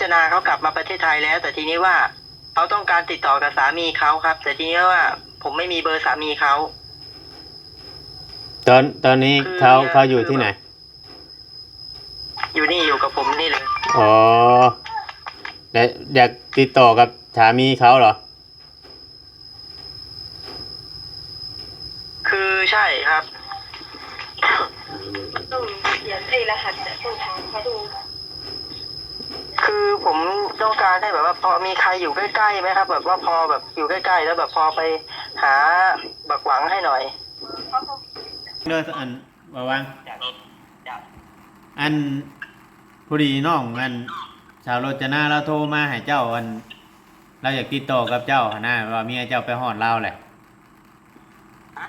จนาเขากลับมาประเทศไทยแล้ว แต่ทีนี้ว่าเขาต้องการติดต่อกับสามีเขาครับ แต่ทีนี้ว่า ผมไม่มีเบอร์สามีเขาตอนตอนนี้คือเขาเนี่ยเขาอยู่ที่ไหน อยู่นี่อยู่กับผมนี่เลยอ๋อแต่อยากติดต่อกับสามีเขาเหรอ คือใช่ครับ ต้องเขียนไอ้รหัสเนี่ยต้องถามเขาดู คือผมต้องการให้แบบว่า พอมีใครอยู่ใกล้ๆไหมครับ แบบว่าพอแบบอยู่ใกล้ๆแล้วแบบพอไปหาบักหวังให้หน่อยเขาคงเด้ออันว่าวางอันผู้ดีน้องอันชาวโรจนาเราโทรมาให้เจ้าอัน เราอยากติดต่อกับเจ้าหนนะว่าเมียเจ้าไปฮอดเราแหละฮะ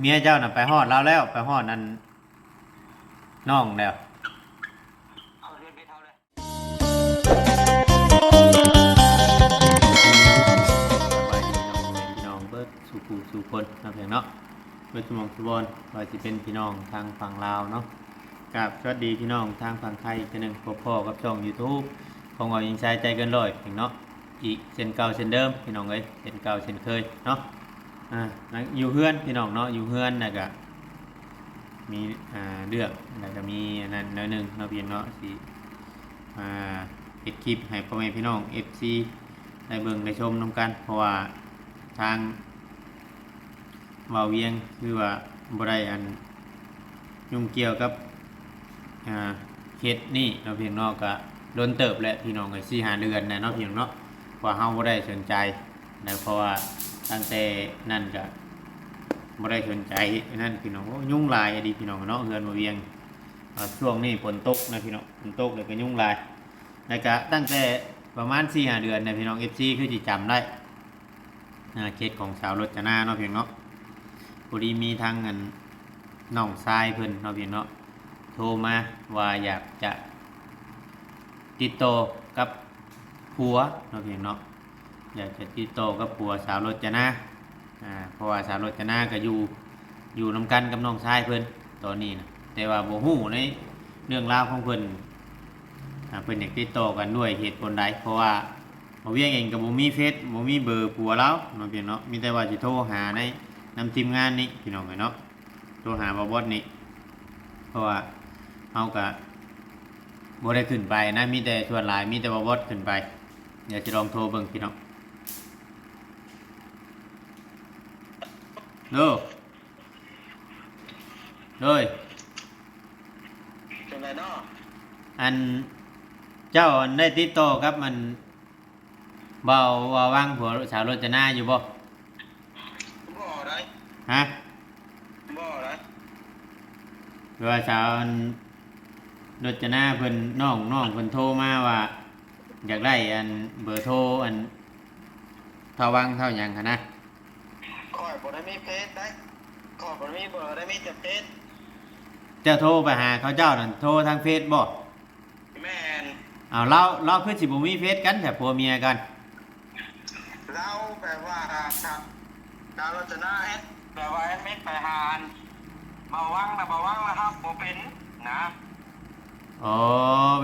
เมียเจ้าน่ะไปฮอดเราแล้ว ไปฮอดอันน้องแล้ว ผู้สู่คนนะเพียงเนาะเบิดสมองสุบอนว่าสิเป็นพี่น้องทางฝั่งลาวเนาะกับสวัสดีพี่น้องทางฝั่งไทยอีกหนึ่งพบพ่อกับช่อง YouTube ของเรายิงชายใจเกินร้อยเพียงเนาะอีกเช่นเก่าเช่นเดิมพี่น้องเอ้ยเช่นเก่าเช่นเคยเนาะอ่าอยู่เฮือนพี่น้องเนาะอยู่เฮือนนะก็มีอ่าเรื่องแล้วก็มีอันนั้นน้อยหนึงเนาะพี่เนาะสิมาปิดคลิปให้พ่อแม่พี่น้อง FC ได้เบิ่งได้ชมนํกัน เพราะว่าทาง เวาเวียงคือว่าบ่ได้อันยุ่งเกี่ยวกับอ่าเขตนี่เนาะเพียงเนอกก็โดนเติบและพี่น้องก็สี่หาเดือนนะเนาะเพียงเนาะเพราเฮาบ่ได้สนใจนะเพราะว่าตั้งแต่นั่นก็บ่ได้สนใจนั่นพี่น้องโอ้ยุ่งหลายอดีพี่น้องเนาะเฮือนบ่เวียงช่วงนี้ฝนตกนะพี่น้องฝนตกเลยก็ยุ่งหลายแล้วก็ตั้งแต่ประมาณสี่หาเดือนในยพี่น้องเอฟซีคือจิจำได้อ่าเคสของสาวรถจนาเนาะเพียงเนาะ อดีมีทางเงินน้องทรายเพิ่นเนาะพียงเนาะโทรมาว่าอยากจะติดต่อกับผัวเนาะพียงเนาะอยากจะติดต่อกับผัวสาวรถจนาอ่าเพราะว่าสาวรถจนาก็อยู่อยู่นำกันกับน้องชายเพิ่นตอนนี้นะแต่ว่าบ่ฮู้ในเรื่องราวของเพิ่นอ่าเพิ่นอยากติดต่อกันด้วยเหตุผลใดเพราะว่าบ่เวียงเองก็บ่มีเฟซบ่มีเบอร์ผัวแล้วเนาะพี่เนาะมีแต่ว่าสิโทรหาใน นำทีมงานนี่พี่น้องเอ้ยเนาะโทรหาบ่บอสนี่เพราะว่าเฮาก็บ่ได้ขึ้นไปนะมีแต่ชวนหลายมีแต่บ่บอสขึ้นไปเดี๋ยวจะลองโทรเบิ่งพี่น้องโดโดยเป็นไรเนาะอันเจ้าอันได้ติดต่อกับมันเบาว่าว่างผัวสาวรจนาอยู่บ่บ่ได้ ฮะบ่ได้หรือว่าสาวอันรจนาเพิ่นน้องน้องเพิ่นโทรมาว่า อยากได้อันเบอร์โทรอันเท่าวังเท่าหยังคะนะคอยบ่ได้มีเพจได้คอยบ่ได้มีเบอร์ได้มีแต่เพจเจ้าโทรไปหาเขาเจ้านั่นโทรทางเฟซบ่แม่นเอาเราเราคือสิบ่มีเฟซกันแต่ผัวเมียกัน เราแปลว่าครับดาวรจนาเฮ็ด แปลว่าแอดมิดไปหานเบาวังนะเบาวังนะครับบ่เป็นนะอ๋อ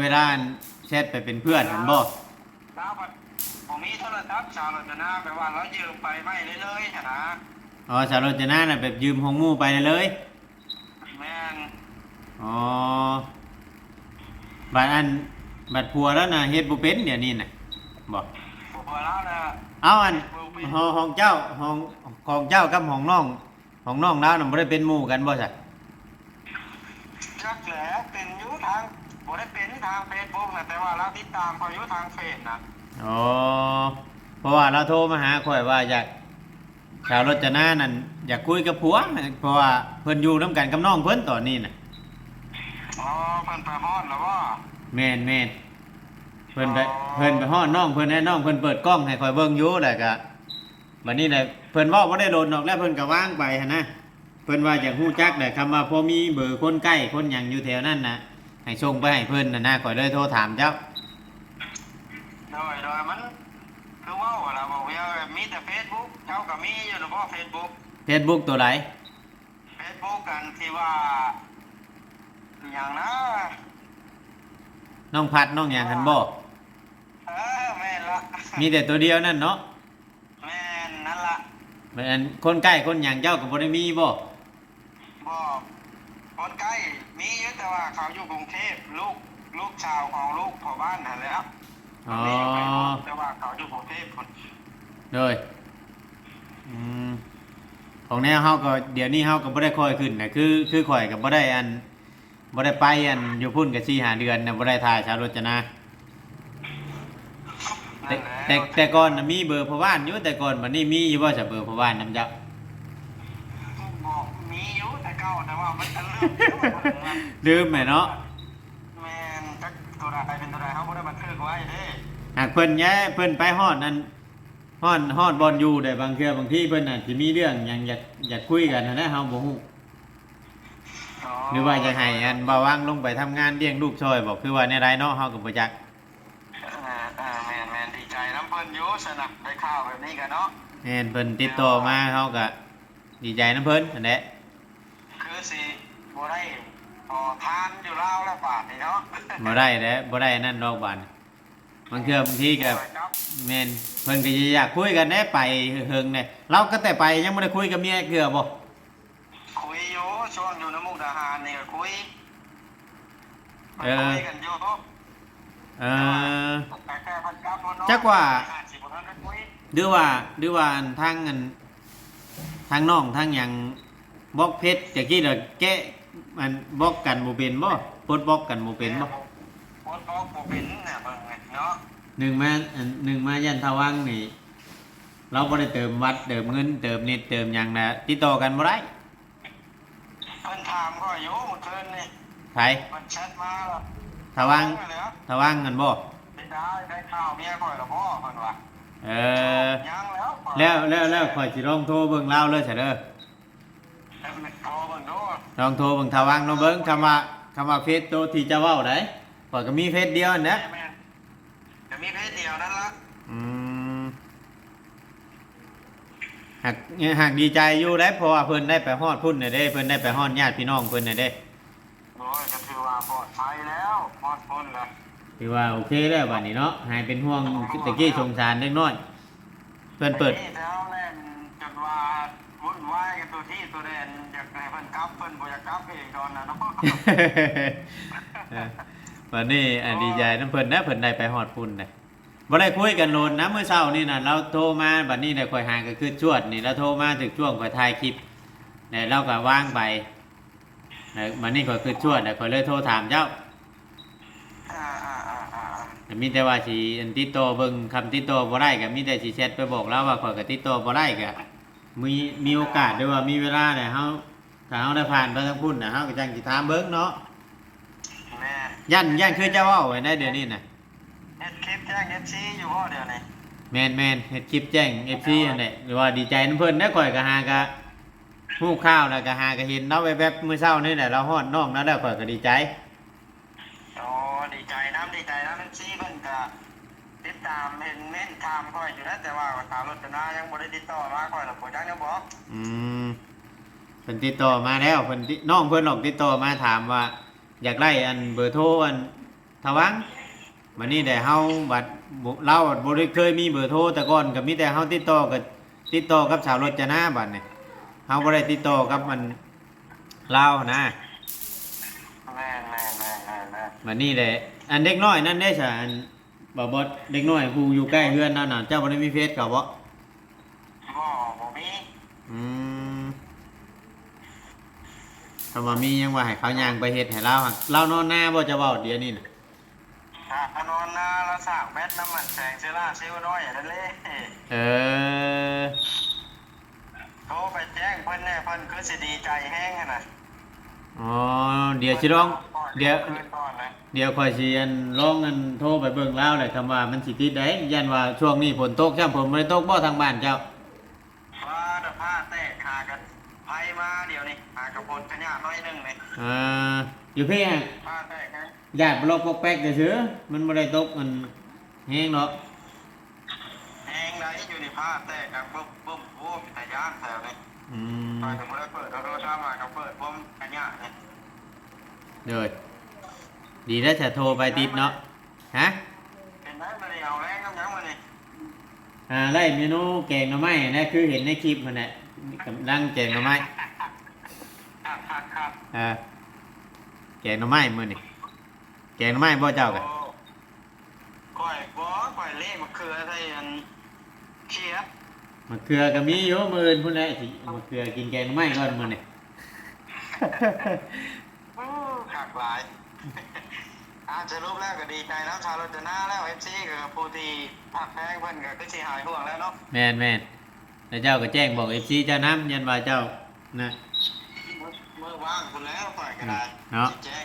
เวลาอันแชทไปเป็นเพื่อนกันบ่ดาวบัดผมมีโทรศัพท์ชาวรจนาแปลว่าเรายืมไปไม่เลยเลยๆนะอ๋อสาวรจนาน่ะแบบยืมของหมู่ไปเลยแม่นอ๋อบัดอันบัดผัวแล้วนะเฮ็ดบ่เป็นเดี๋ยวนี้น่ะบอกผมบอกแล้วนะเอาอันห้องห้องเจ้าห้อง ของเจ้ากับห้องน้องห้องน้องแล้วน่ะบ่ได้เป็นหมู่กันบ่ซะจักแหละเป็นอยุทางบ่ได้เป็นทางเฟซบุ๊กนะแต่ว่าเราติดตามเขาอยู่ทางเฟซนะอ๋อเพราะว่าเราโทรมาหาข่อยว่าอยากชาวรจนานั่นอยากคุยกับผัวเพราะว่าเพิ่นอยู่นํกันกับน้องเพิ่นตอนนี้น่ะอ๋อเพิ่นไปฮอดแล้วว่าแม่นแม่นเพิ่นไปเพิ่นไปฮอดน้องเพิ่นให้น้องเพิ่นเปิดกล้องให้ข่อยเบิ่งอยู่แล้วก็ บัดนี้แหละเพิ่นเว้าบ่ได้โดนดอกแล้วเพิ่นก็วางไปหั่นนะเพิ่นว่าอยากฮู้จักได้คำว่าพอมีเบอร์คนใกล้คนหยังอยู่แถวนั้นน่ะให้ส่งไปให้เพิ่นน่ะนะข่อยเลยโทรถามเจ้า โดยโดยมันคือเว่าอะล่ะบอกว่ามีแต่เฟซบุ๊กเจ้าก็มีอยู่หรือบ่เฟซบุ๊ก Facebook ตัวไหนเฟซบุ๊กกันที่ว่าอย่างนะน้องพัดน้องหยังหันบ่มีแต่ตัวเดียวนั่นเนาะ แม่น นั่นละมันอันคนใกล้คนหยังเจ้าก็บ่ได้มีบ่บอกคนใกล้มีเยอะแต่ว่าเขาอยู่กรุงเทพลูกลูกชาวของลูกพ่อบ้านนั่นแหล้วอ๋อมีอยู่ไกลโพ้นแต่ว่าเขาอยู่กรุงเทพคนเลยอืมของแนวเฮาก็เดี๋ยวนี้เฮาก็บ่ได้ค่อยขึ้นน่ะคือคือข่อยก็บ่ได้อันบ่ได้ไปอันอยู่พุ่นก็4 5เดือนน่ะบ่ได้ถ่ายชาวรจนา แต่นั่นแหละแต่แต่ก่อนน่ะมีเบอร์พ่อบ้านอยู่แต่ก่อนบัดนี้มีอยู่บ่ซะเบอร์พ่อบ้านนำจักบอกมีอยู่แต่เก่าแต่ว่ามันจะเรื่องเดียวมันลืมแหมเนาะแม่นจักตัวใดเป็นตัวใดเขาบ่ได้บันทึกไว้เด้หากเพิ่นแย่เพิ่นไปฮอดนั่นฮอดฮอดบอลอยู่ได้บางเทื่อบางทีเพิ่นอาจสิมีเรื่องหยังอยากอยากคุยกันหั้นนะเฮาบ่ฮู้หรือว่าจะให้อันบ่าวางลงไปทำงานเลี้ยงลูกช่วยบอกคือว่าในไรเนาะเฮาก็บ่จัก เออเออแม่นแม่นดีใจน้ำเพิ่นอยู่สนับได้ข่าวแบบนี้กันเนาะแม่นเพิ่นติดต่อมาเฮาก็ดีใจนํเพิ่นนั่นแหละคือสิบ่ได้พอทานอยู่ลาวแล้วบาดนี่เนาะบ่ได้แหล้วบ่ได้นั่นดอกบานบางเทื่อบางทีก็ครับแม่นเพิ่นก็อยากคุยกันได้ไปเฮิงๆเนี่ยเราก็แต่ไปยังบ่ได้คุยกับเมียเกือบ่คุยอยู่ช่วงอยู่น้ำมุกดาหารนี่ก็คุยไปคุยกันอยู่ เออแต่แค่เพันกลับเนาะจักว่าอาจสิบ่ทันได้คุยหรือว่าหรือว่าอันทางอันทางน้องทางหยังบล็อกเพชรตะกี้เด้อแกะมันบล็อกกันบ่เป็นบ่ปลดบล็อกกันบ่เป็นบ่โพสต์บอกบ่เป็นเนี่ยเบิ่งเนาะหนึ่งมาอันหนึ่งมายันทวังนี่ เราบ่ได้เติมวัดเติมเงิน เติมเน็ตเติมหยังนะติดต่อกันบ่ได้เพิ่นถามก็อยู่เมื่อคืนนี่ไผเพิ่นแชทมาแล้ว ทวังเหลือทวังกันบ่ได้ได้ได้ข่าวเมียข่อยละบ่เพิ่นว่าเออยังแล้วแล้วแล้วแล้วข่อยสิลองโทรเบิ่งเล่าวเลยซะเด้อโทรเบิ่งดูลองโทรเบิ่งทวังเนาะเบิ่งคำว่าคำว่าเฟซโตที่จะเว้าได้ข่อยก็มีเฟซเดียวนั่นแหละม่จะมีเพจเดียวนั่นละอืมหากหากดีใจอยู่ได้เพราะว่าเพิ่นได้ไปฮอดพุ่นน่ะเด้เพิ่นได้ไปฮอดญาติพี่น้องเพิ่นน่ะเด้โอ้ยก็ถือว่าปลอดภัยแล้ว ปลอดพ้นแล้วถือว่าโอเคแล้วบัดนี้เนาะหายเป็นห่วงตะกี้สงสารเล็กน้อยเพิ่นเปิดนี่แถวแล่นจนว่าวุ่นวายกับตัวที่ตัวแดนอยากให้เพิ่นกลับเพิ่นบ่อยากกลับเองตอนนั้นเนาะเออวันนี้อันดีใจน้ำเพิ่นนะเพิ่นได้ไปฮอดพุ่นเลยบ่ได้คุยกันโลนนะเมื่อเช้านี่น่ะเราโทรมาบัดนี้ได้ค่อยหาก็คือชวดนี่เราโทรมาถึงช่วงค่อยถ่ายคลิปแล้วเราก็ว่างไปแล้วบัดนี้ก็คือชวดแล้วค่อยเลยโทรถามเจ้า อ่าอ่าอ่าอ่าแต่มีแต่ว่าสิอันติดต่อเบิ่งคำติดต่อบ่ได้ก็มีแต่สิแชทไปบอกเราว่าข่อยก็ติดต่อบ่ได้ก็มีมีโอกาสด้วยว่ามีเวลาเนี่ยเฮาถ้าเฮาได้ผ่านไปทางพุ่นน่ะเฮาก็จังสิถามเบิ่งเนาะแม่ยันยันคือเจ้าเว้าไว้ในเดี๋ยวนี้น่ะเฮ็ดคลิปแจ้ง FC อยู่บ่เดี๋ยวนี้แม่นแม่นเฮ็ดคลิปแจ้ง FC นั่นแหละหรือว่าดีใจนํเพิ่นได้ข่อยก็หากะฮู้ข่าวแล้วก็หากะเห็นเนาะแวบๆมื้อเช้านี่แหละเราฮอดน้องแล้วแล้วข่อยก็ดีใจ โอ้ดีใจน้ำดีใจน้ำ FC เพิ่นก็ ติดตามเห็นเม่นถามค่อยอยู่นะแต่ว่าข่าวรถนายังบ่ได้ติดต่อมาค่อยแล้วบ่จักยังบอกอืมเพิ่นติดต่อมาแล้วเพิ่นติน้องเพิ่นออกติดต่อมาถามว่า อยากได้อันเบอร์โทรอันทวังวันนี้ได้เฮาบัดบ่เราบ่ได้เคยมีเบอร์โทรแต่ก่อนก็มีแต่เฮาติดต่อกับติดต่อกับชาวรถจนาบัดนี่เฮาบ่ได้ติดต่อกับมันลาวนะแม่แม่แม่แม่แม่บัดนี้แหละอันเด็กน้อยนั่นเด้ซะอัน บ่บ่เด็กน้อยผู้อยู่ใกล้เฮือนนั่นน่ะเจ้าบ่ได้มีเฟซเขาบ่บ่บ่มีอืมถ้าว่ามียังว่าให้เขาย่างไปเฮ็ดให้เราหั่นเรานอนหน้าบ่จะเว้าเดี๋ยวนี้น่ะถ้าพนอนนาแล้วสร้างแบตน้ำมันแสงเซล่าเซลล์น้อยอย่างนั้นเลยเออโทรไปแจ้งเพิ่นแน่เพิ่นคือสิดีใจแห้งขนาด อ๋อเดี๋ยวสิลอง เดี๋ยวคืนก่อนเลยเดี๋ยวค่อยสิอันลองอันโทรไปเบิ่งแล้วแหละคำว่ามันสิติดได้ยันว่าช่วงนี้ฝนตกจ้ำฝนบ่ได้ตกบ่ทางบ้านเจ้าว่าเดผ้าแตกหากันไผมาเดี๋ยวนี้หากระพนขยะน้อยหนึงนี่อ่าอยู่พี่ฮะผ้าแตกนะญาติบ่ลอกปอกแป๊กซื่อๆมันบ่ได้ตกมันแห้งเนาะแห้งไหนอยู่ในผ้าแตกกันปุ๊บปุ๊บโอ้มีแต่ย่านแถวนี้ อืมไปถึงบ่ได้เปิดเอาโทรศัพท์มาก็เปิดปุ๊บขยะนี่เด้อดีแล้วจะโทรไปติดเนาะฮะเป็นได้มานี่เอาแรงน้ำยังมานี่อ่าไล่เมนูแกงหน่อไม้นะคือเห็นในคลิปมันแหละกำลังแกงหน่อไม้ครับครับครับอ่าแกงหน่อไม้มื้อนี่แกงหน่อไม้บ่เจ้ากันโอ้ก้อยบ่ก้อยเล่มะเขือใส่อันเชียบ มะเขือก็มีอยู่มื้ออื่นพุ่นแหละสิมะเขือกินแกงหน่อไม้ก่อนมื้อนี่โอ้หักหลายอาจะรูปแรกก็ดีใจแล้วชาวรจนาแล้วเอฟซีกับผู้ที่พักแพงเพิ่นก็คือสิหายห่วงแล้วเนาะแม่นแม่นแล้วเจ้าก็แจ้งบอก FC เจ้านํยันว่าเจ้านะเมื่อว่างคุณแล้วปล่อยก็ได้เนาะสิแจ้ง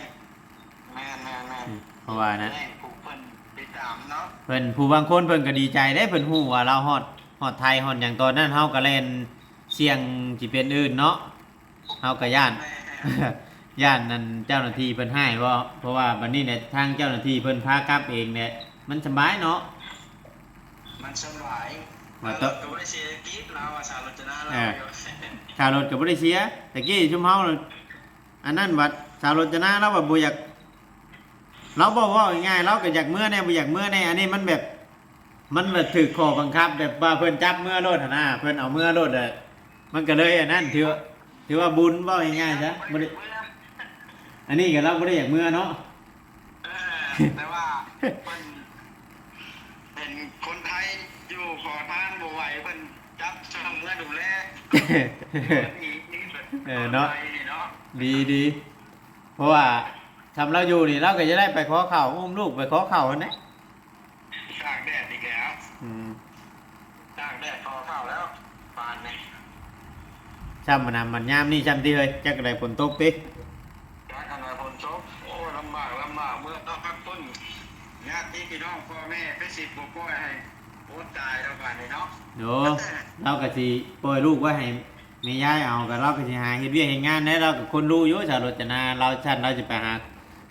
แม่นแม่นแม่นอืมเพราะว่านะแจ้งผู้เพิ่นติดตามเนาะเพิ่นผู้บางคนเพิ่นก็ดีใจได้เพิ่นฮู้ว่าเราฮอด ฮอดไทยฮอดหยังตอนนั้นเฮาก็เล่นเสียงสิเป็นอื่นเนาะเฮาก็ย่านแม่ย่านนั้นเจ้าหน้าที่เพิ่นให้บ่เพราะว่าบัดนี้เนี่ยทางเจ้าหน้าที่เพิ่นพากลับเองเนี่ยมันสบายเนาะ มันสบายว่าเราต่อก็บ่ได้เสียกีบเราอะชาวรจนาเราเอออยู่ค่ารถก็บ่ได้เสียตะกี้ชุมเฮาน่ะอันนั้นวัดสาวรจนาเราว่าบ่อยากเราบอกว่าง่ายๆเราก็อยากเมื่อแน่บ่อยากเมื่อแน่อันนี้มันแบบ มันแบบถือข้อบังคับแบบว่าเพิ่นจับเมื่อรถหั่นน่ะเพิ่นเอาเมื่อรถอะมันก็เลยอันนั้นถือว่าถือว่าบุญว่าง่ายๆซะบ่ได้อันนี้ก็เราบ่ได้อยากเมื่อเนาะเออแต่ว่าเพิ่นเป็นคนไทยอยู่ขอทานบ่ไหวเพิ่นจับช่างเมื่อดูแลเออเนาะคไทยเนาะดีดีเพราะว่าทำเราอยู่นี่เราก็จะได้ไปขอเข่าวอุ้มลูกไปขอเข่าวนะตากแดด อีกแล้วอืมตากแดดพอเข้าแล้วปานนี่ช่ำมันนำมันยามนี่ช่ำที่เลยจักอะไรฝนตกติการขนาดคนชกโอ้ลำบากลำบากเมื่อต้องพักต้นญาติพี่น้องพ่อแม่ไปสิบกว่าให้โอ้ตายแล้วปานนี่เนาะโยเราก็สิปล่อยลูกไว้ให้แม่ยายเอากับเราก็สิหาเฮ็ดเวียกเฮ็ดงานได้เรากับคนรู้อยู่ชาวรจนาเราชันเราจะไปหา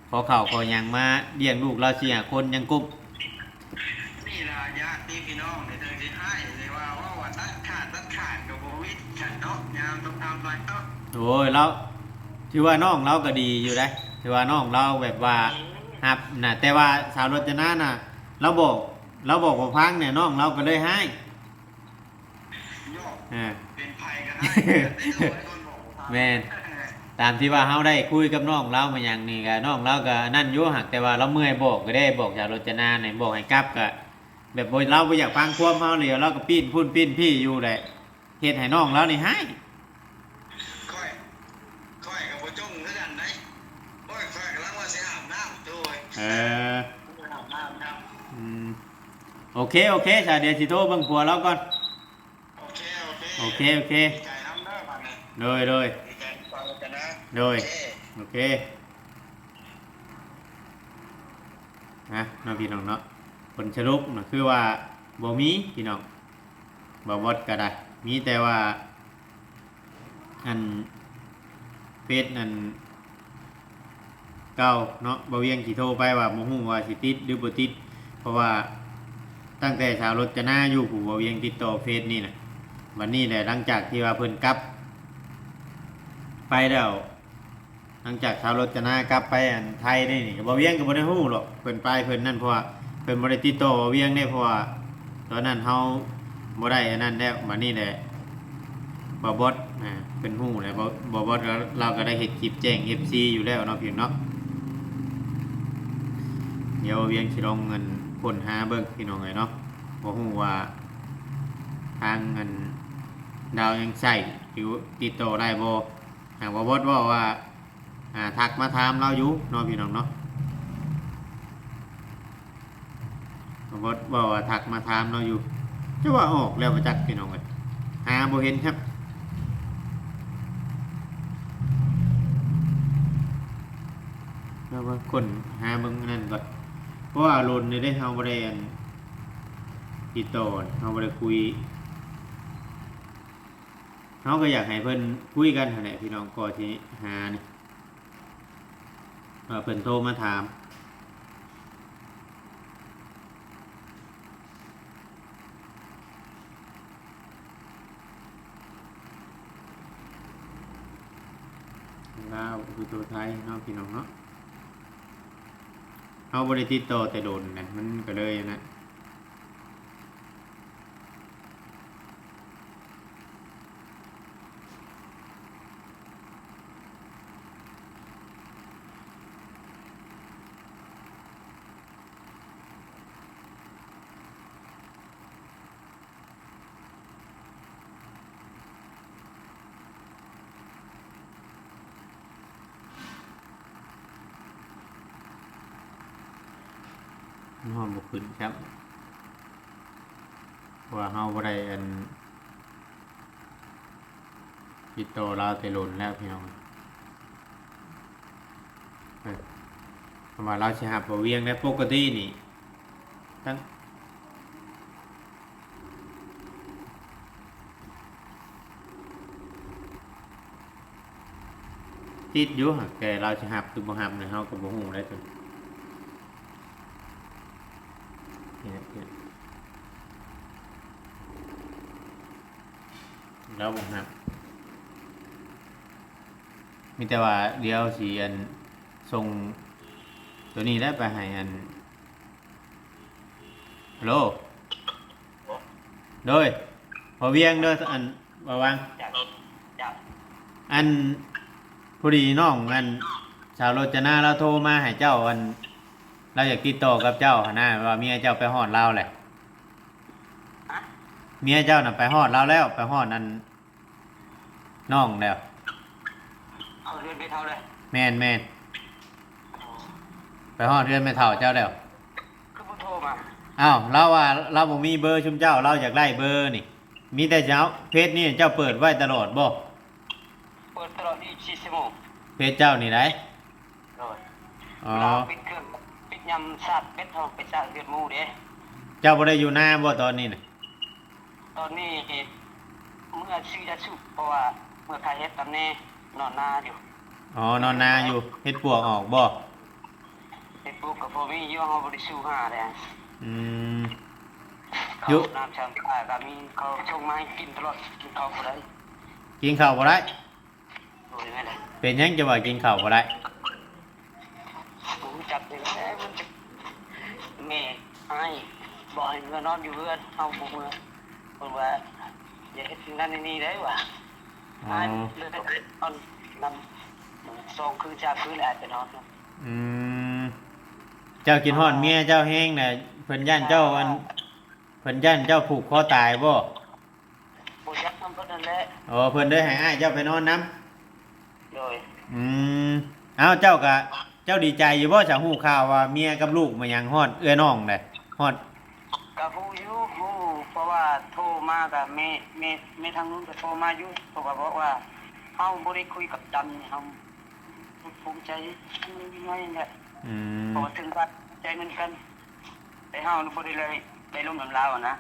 ขอเข่าวขอหยังมาเลี้ยงลูกเราเสียคนยังกุ๊บ โอ้ยเราถือว่าน้องเราก็ดีอยู่ได้ถือว่าน้องเราแบบว่าครับนะแต่ว่าสาวรจนาน่ะ เราบอกเราบอกว่าพังเนี่ยน้องเราก็เลยให้โยกอ่าเป็นภัยกันให้แต่โดนคนบอกว่าแม่นตามที่ว่าเฮาได้คุยกับน้องเรามาอย่างนี้ก็น้องเราก็นั่นอยู่หักแต่ว่าเราเมื่อยบอกก็ได้บอกสาวรจนาเนี่ยบอกให้กลับก็แบบบ่เราบ่อยากฟังความเฮาเลยเราก็ปีนพุ่นปีนพี่อยู่แหละเฮ็ดให้น้องเรานี่ให้ ค่อยค่อยกับโบจ้งคือกันไหนค่อยค่อยกำลังว่าสิอาบน้ำด้วย เอออืมโอเค โอเคชาเดียสิโทรเบิ่งผัวเราก่อน โอเค โอเคโอเคโอเค ดีใจน้ำเด้อบัดนี้โดยโดย ดีใจฟังกันนะโดยโอเค โอเคนะน้องพี่น้องเนาะผลสรุปนะคือว่าบ่มีพี่น้องบ่วดก็ได้ มีแต่ว่า อันเฟซนั่น เก่าเนาะบ่เวียงสิโทรไปว่าบ่ฮู้ว่าสิติดหรือบ่ติด เพราะว่าตั้งแต่สาวรถจะหน้าอยู่ผู้บ่เวียงติดต่อเฟซนี่นะวันนี้แหละหลังจากที่ว่าเพิ่นกลับ ไปแล้วหลังจากชาวรถจะหน้ากลับไปอันไทยนี่นี่บ่เวียงก็บ่ได้ฮู้หรอกเพิ่นไปเพิ่นนั่นเพราะว่าเพิ่นบ่ได้ติดต่อบ่เวียงได้เพราะว่าตอนนั้นเฮาบ่ได้อันนั้นแล้วมานี่แหละบ่บดอ่าเพิ่นฮู้แล้วบ่บ่บดเราเราก็ได้เฮ็ดคลิปแจ้ง FC อยู่แล้วเนาะพี่น้องเนาะ เดี๋ยวเวียงสิลองเงินคนหาเบิ่งพี่น้องเอ้ยเนาะบ่ฮู้ว่า ทางเงินดาวยังใช้หรือติดต่อได้บ่หากว่าบดว่าว่าทักมาถามเราอยู่เน้องพี่น้องเนาะบดว่าว่าทักมาถามเราอยู่จะว่าออกแล้วมาจักพี่น้องเลยหาบ่เห็นครับแล้วว่าคนหาเบิ่งนั่นก่อน ราะว่าโลนนี่ได้เฮาบ่ได้อันติดต่อเฮาบ่ได้คุยเขาก็อยากให้เพิ่นคุยกันหั่นแหละพี่น้องก็ที่หานี่ว่าเพิ่นโทรมาถามลาวคือตัวไทยเนาะพี่น้องเนาะ เขาบริติดต่อแต่โดนนะมันก็เลยนะ มันหอมบุขึ้นครับว่าเฮาบ่ได้อันติดต่อลาวแต่หล่นแล้วพี่น้องเออเพราะว่าเราสิหับบ่เวียงได้ปกตินี่ตั้งติดอยู่แต่เราสิหับคือบ่หับเนี่ยเฮาก็บ่ฮู้ได้ตัวนี่นะนี่ แล้วบ่หับ มีแต่ว่าเดี๋ยวสีอันส่งตัวนี้ได้ไปให้อันฮัลโหลโดยพอเวียงเด้ออันบาวางอกอยาอันพอดีน้องอันชาวโรจนาเราโทรมาให้เจ้าอัน เราอยากติดต่อกับเจ้าหนนะว่าเมียเจ้าไปฮอดเราแหละฮะ เมียเจ้าน่ะไปฮอดเราแล้ว ไปฮอดอันน้องแล้ว เอาเรือนไปเท่าเลยแม่นแม่นไปฮอดเรือนไม่เท่าเจ้าแล้วคือผู้โทรมาอ้าวเราว่าเราบ่มีเบอร์ชุมเจ้า เราอยากได้เบอร์นี่ มีแต่เจ้าเพจนี่เจ้าเปิดไว้ตลอดบ่เปิดตลอด24ชั่วโมงเพจเจ้านี่ไหนโดยอ๋อ เราปิดเครื่องปิด ยำซาดเป็ดเฮาไปซาดเลือดหมูเด้เจ้าบ่ได้อยู่หน้าบ่ตอนนี้น่ะตอนนี้เมื่อซื้อยาสูบเพราะว่าเมื่อใครเฮ็ดตอนนี้นอนนาอยู่อ๋อนอนนาอยู่เฮ็ดปวกออกบ่เฮ็ดปลูกกับพ่อมีอยู่เฮาบ่ได้สู้หาเด้อืมเขาอยู่น้ำชามตาก็มีเขาชงมาให้กินตลอดกินข้าวบ่ได้กินข้าวบ่ได้โดยไม่ได้เป็นหยังจะว่ากินข้าวบ่ได้ผม จับเลยแหละมันจะแม่ให้บอกให้เมื่อนอนอยู่เพื่อนเฮาบ่เมื่อเพิ่นว่าอย่าเฮ็ดสิ่งนั้นนี่ได้ว่ะอ๋อให้เลยได้นอนนำสองคืนจากคืนอาจจะนอนอืมเจ้ากินฮอดเมียเจ้าแห้งน่ะเพิ่นย่านเจ้าอันเพิ่นย่านเจ้าผูกคอตายบ่บ่ยักนำเพิ่นนั่นแหละอ๋อเพิ่นได้ให้อ้ายเจ้าไปนอนนํโดย อืม เอ้าเจ้าก็ เจ้าดีใจอยู่บ่จะฮู้ข่าวว่าเมียกับลูกมายังฮอดเอื้อน้องได้ฮอดก็ฮู้อยู่ฮู้เพราะว่าโทรมาก็แม่แม่แม่ทางนู้นก็โทรมาอยู่เพราะว่าบอกว่าเฮาบ่ได้คุยกับจันเฮาภูมิใจน้อยๆแหละอืมพอถึงบัดใจเหมือนกันแต่เฮาบ่ได้เลยไปลงน้ำลาวอะนะ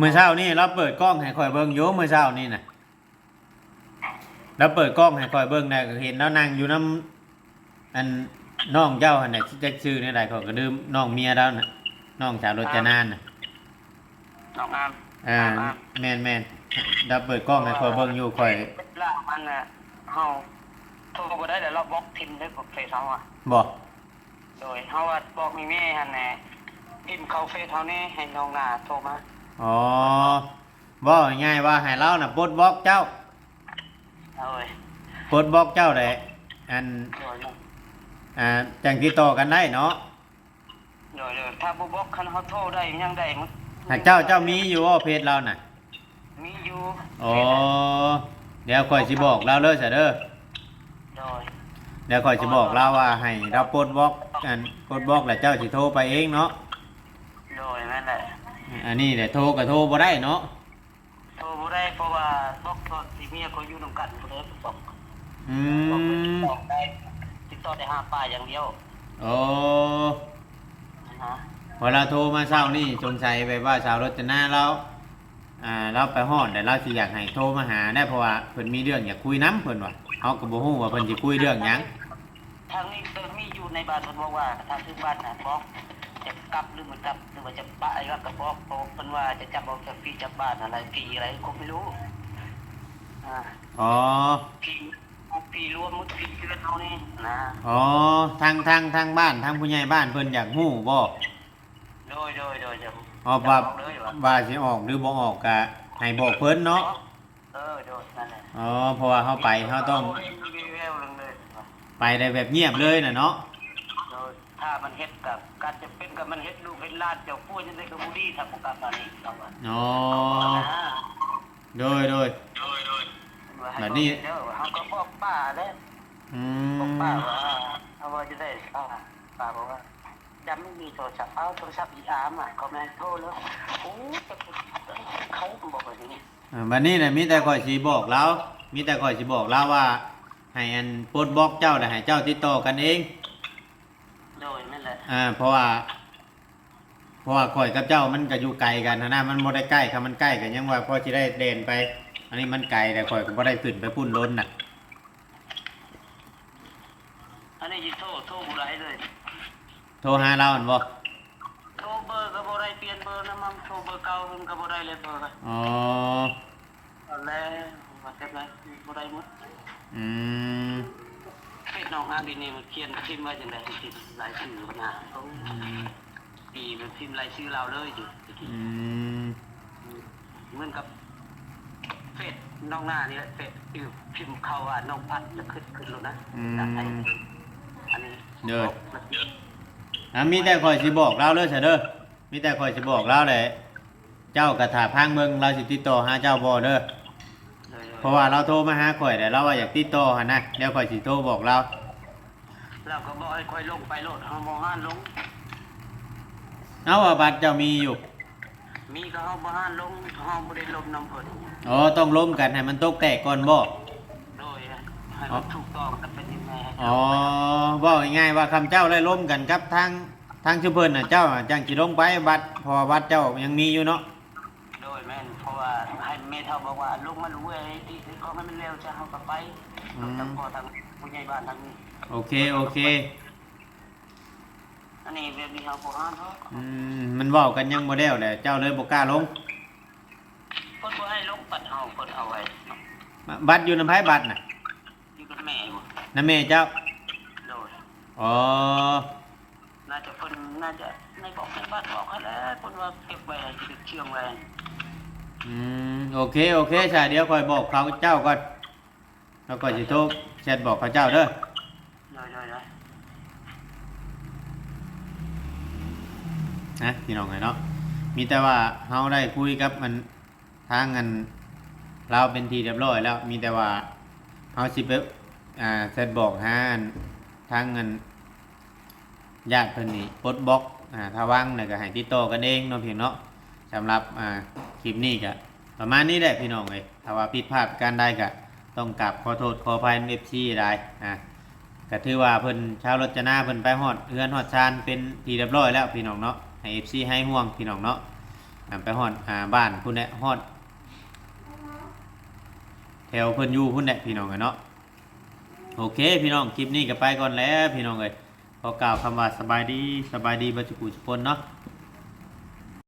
มื้อเช้านี่เราเปิดกล้องให้ข่อยเบิ่งอยู่มื้อเช้านี่น่ะเราเปิดกล้องให้ข่อยเบิ่งได้ก็เห็นแล้วนั่งอยู่นํอัน น้องเจ้าหั่นน่ะจักชื่อนี่ใดข่อยก็ลืมน้องเมียแล้วน่ะน้องสาวรจนานน่ะน้องอามอ่าแม่นแม่นเราเปิดกล้องให้ข่อยเบิ่งอยู่ข่อยเวลามันน่ะเฮาโทรบ่ได้เดี๋ยวเราบล็อกทิมได้กับเฟซเฮาอะบ่โดยเฮาว่าบอกมีแม่หั่นแหละพิมพ์เข้าเฟซเฮานี่ให้น้องหน้าโทรมาอ๋อบ่ง่ายๆว่าให้เราน่ะปลดบล็อกเจ้าเอาเว้ยปลดบล็อกเจ้าได้อันโดย อ่าจังติดต่อกันได้เนาะโดยโดยถ้าบ่บล็อกคันเฮาโทรได้ยังได้มันหากเจ้าเจ้ามีอยู่ว่าเพจเราน่ะมีอยู่อ๋อเดี๋ยวข่อยสิบอกเราเลยซะเด้อโดยเดี๋ยวข่อยสิบอกเราว่าให้เราปลดบล็อกอันปลดบล็อกแล้วเจ้าสิโทรไปเองเนาะโดยนั่นแหละอันนี้เดี๋ยวโทรก็โทรบ่ได้เนาะโทรบ่ได้เพราะว่าบล็อกตอนที่เมียเขาอยู่นำกันบ่ได้บอกอืบอกไปมติดต่อได้ติดต่อได้หาป้าอย่างเดียวโอ้นะฮะพอเราโทรมาเช้านี่สงสัยไปว่าชาวรถจะหน้าเราอ่าเราไปฮอดแต่เราสิอยากให้โทรมาหาได้เพราะว่าเพิ่นมีเรื่องอยากคุยน้ำเพิ่นว่าเฮาก็บ่ฮู้ว่าเพิ่นสิคุยเรื่องหยังทางนี้เติมมีอยู่ในบ้านเพิ่นบอกว่าถ้าถึงบ้านน่ะบอกจะกลับหรือมันกลับหรือว่าจะปะอะไรก็บอกเพราะเพิ่นว่าจะจับเอาจากฟรีจากบ้านอะไรปีอะไรก็ไม่รู้อ่าอ๋อปี ปีรวมมุดปีเดือนเฮานี่นะอ๋อทางทางทางบ้านทางผู้ใหญ่บ้านเพิ่นอยากฮู้บ่โดยโดยโดยจะอ๋อว่าจะบอกเลยว่าว่าสิออกหรือบ่ออกก็ให้บอกเพิ่นเนาะเออโดยนั่นแหละอ๋อเพราะว่าเฮาไปเฮาต้องโยมีแววเลยไปได้แบบเงียบเลยน่ะเนาะโดยถ้ามันเฮ็ดกับการจะเป็นกับมันเฮ็ดลูกเฮ็ดหลานเจ้าพูดจังได๋ก็บ่ดีถ้าบ่กลับมานี่ต้องว่าอ๋อนะโดยโดย แบบนี้ เด้อเขาก็บอกป้าแล้วอืบอกมป้าว่าเอาว่าจะได้ป้าป้าบอกว่าจำไม่มีโทรศัพท์เอาโทรศัพท์อีอาร์มอะเขาไม่ให้โทรแล้วโอ้แต่เขาบอกว่าอย่างนี้อ่าบัดนี้น่ะมีแต่ข่อยสิบอกเรามีแต่ข่อยสิบอกเราว่า ให้อันปลดบล็อกเจ้าแล้วให้เจ้าติดต่อกันเอง โดยนั่นแหละอ่า เพราะว่า เพราะว่าข่อยกับเจ้ามันก็อยู่ไกลกันนะนะมันบ่ได้ใกล้ค่ะมันใกล้กันยังว่าพอสิได้เดินไป อันนี้มันไกลแต่ข่อยก็บ่ได้ขึ้นไปพุ่นล้นน่ะ อันนี้จะโทรโทรบุไรเลยโทรหาเราอันบ่โทรเบอร์ก็บุไรเปลี่ยนเบอร์นะมันโทรเบอร์เก่ามันก็บุไรเลยเบอร์ก็อ๋อ ตอนแรกว่าจะไรบุไรหมดอืมเฟซน้องอาดีนี่มันเขียนพิมพ์ไว้จังไดติดลายชื่อปัญหาเขาอืมปีมันพิมพ์ลายชื่อเราเลยอยู่อืมเหมือนกับเฟซ น้องหน้านี่แหละเฟซคือพิมพ์เข้าว่าน้องพัดจะขึ้นขึ้นแล้วนะอืจากไหนมอันนี้เด้อ อะมีแต่ข่อยสิบอกเราเลยเสยเด้อมีแต่ข่อยสิบอกเราเลยเจ้ากระถาพังเบิ่งเราสิติดต่อหาเจ้าบ่เด้อเพราะว่าเราโทรมาหาข่อยแต่เราว่าอยากติดต่อหั่นนะเดี๋ยวข่อยสิโทรบอกเรา เราก็บอกให้ค่อยลงไปโลดเฮามองห้านลง เอาว่าบัตรเจ้ามีอยู่ มีก็เฮาบ่ห้านลงเฮาบ่ได้ลมน้ำเพิ่น อ๋อต้องล้มกันให้มันตกแตกก่อนบ่โดยให้มันถูกต้องกันเป็นยังไงอ๋อบอกง่ายๆว่าคำเจ้าได้ล้มกันกับทางทางชื่อเพิ่นน่ะเจ้าน่ะจังสิลงไปบัตรเพอบัตรเจ้ายังมีอยู่เนาะโดยแม่นเพราะว่าให้เมเท่าบอกว่าลงมารู้ไอ้ที่เขาให้มันเร็วจะเฮาก็ไปทางพ่อทางผู้ใหญ่บ้านทางนี้โอเคโอเค อันนี้แบบนี้เฮาบ่ห้านเฮาอืมมันเว้ากันยังบ่แล้วแหละเจ้าเลยบ่กล้าลง เพิ่นบ่ให้ลงปัดเฮาเพิ่นเอาไว้บัตรอยู่นำไผบัตรน่ะอยู่กับแม่บ่นำแม่เจ้าโดยอ๋อน่าจะเพิ่นน่าจะในบอกในบ้านบอกให้แล้วเพิ่นว่าเก็บไว้ให้เชื่องไว้อืมโอเคโอเคใช่เดี๋ยวคอยบอกเขาเจ้าก่อนแล้วก็สิโทรแชทบอกเขาเจ้าเด้อได้ๆๆนะพี่น้องไงเนาะมีแต่ว่าเฮาได้คุยกับมัน ทางอันเราเป็นทีเรียบร้อยแล้วมีแต่ว่าเฮาสิไปอ่าแชทบอกหาอันทางอันญาติเพิ่นนี่ปลดบล็อกอ่าถ้าว่างน่ะก็ให้ติดต่อกันเองเนาะพี่น้องเนาะสำหรับอ่าคลิปนี้ก็ประมาณนี้แหละพี่น้องเอ้ยถ้าว่าผิดพลาดการใดก็ต้องกราบขอโทษขออภัย FC ได้อ่าก็ถือว่าเพิ่นชาวรจนาเพิ่นไปฮอดเฮือนฮอดชานเป็นที่เรียบร้อยแล้วพี่น้องเนาะให้ FC ให้ห่วงพี่น้องเนาะอ่าไปฮอดอ่าบ้านพุ่นแหละฮอด แถวเพิ่นอยู่พุ่นแหละพี่น้องเนาะโอเค พี่น้องคลิปนี้ก็ไปก่อนแล้ว พี่น้องเลยขอกล่าวคำว่าสบายดีสบายดีบัจจุกุทุกคนเนาะ